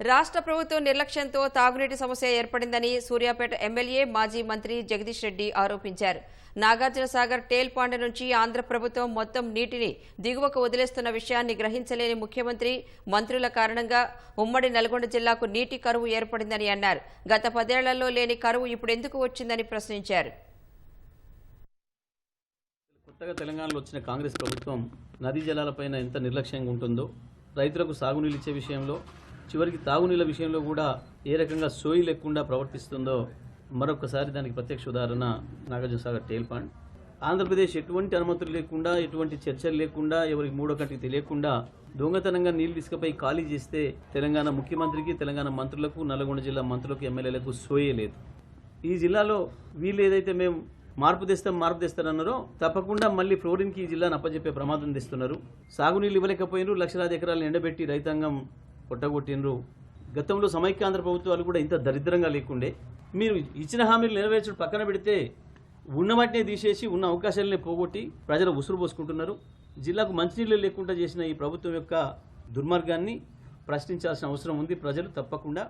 రాష్ట్ర ప్రభుత్వం నిర్లక్ష్యంతో తాగునీటి సమస్య ఏర్పడిందని సూర్యాపేట ఎమ్మెల్యే మాజీ మంత్రి జగదీష్ రెడ్డి ఆరోపించారు. నాగార్జున సాగర్ టేల్ పాండ నుంచి ఆంధ్ర ప్రభుత్వం మొత్తం నీటిని దిగువకు వదిలేస్తున్న విషయాన్ని గ్రహించలేని ముఖ్యమంత్రి మంత్రుల కారణంగా ఉమ్మడి నల్గొండ జిల్లాకు నీటి కరువు ఏర్పడిందని అన్నారు. గత పదేళ్ళలో లేని కరువు ఇప్పుడు ఎందుకు వచ్చిందని ప్రశ్నించారు. కొత్తగా తెలంగాణలో వచ్చిన కాంగ్రెస్ ప్రభుత్వం నదీ జలాలపైన ఎంత నిర్లక్ష్యంగా ఉంటుందో రైతులకు సాగునీళ్ళు ఇచ్చే విషయంలో చివరికి తాగునీళ్ళ విషయంలో కూడా ఏ రకంగా సోయి లేకుండా ప్రవర్తిస్తుందో మరొకసారి దానికి ప్రత్యక్ష ఉదాహరణ నాగార్జున సాగర్ టేల్ పాండ్ ఆంధ్రప్రదేశ్ ఎటువంటి అనుమతులు లేకుండా ఎటువంటి చర్చలు లేకుండా ఎవరికి మూడో కంటికి తెలియకుండా దొంగతనంగా నీళ్ళు ఇసుకపై ఖాళీ చేస్తే తెలంగాణ ముఖ్యమంత్రికి తెలంగాణ మంత్రులకు నల్గొండ జిల్లా మంత్రులకు ఎమ్మెల్యేలకు సోయే లేదు. ఈ జిల్లాలో వీళ్ళు ఏదైతే మేము మార్పు తెస్తాం మార్పు తెస్తారన్నారో తప్పకుండా మళ్ళీ ఫ్లోరిన్కి ఈ జిల్లాను అప్పచెప్పే ప్రమాదం తెస్తున్నారు. సాగునీళ్ళు ఇవ్వలేకపోయినారు లక్షలాది ఎకరాలను ఎండబెట్టి రైతాంగం కొట్టగొట్టినరు గతంలో సమైక్యాంధ్ర ప్రభుత్వాలు కూడా ఇంత దరిద్రంగా లేకుండే మీరు ఇచ్చిన హామీలు నెరవేర్చడం పక్కన పెడితే ఉన్న వాటినే తీసేసి ఉన్న అవకాశాలనే పోగొట్టి ప్రజలు ఉసురు పోసుకుంటున్నారు. జిల్లాకు మంచినీళ్ళు లేకుండా చేసిన ఈ ప్రభుత్వం యొక్క దుర్మార్గాన్ని ప్రశ్నించాల్సిన అవసరం ఉంది. ప్రజలు తప్పకుండా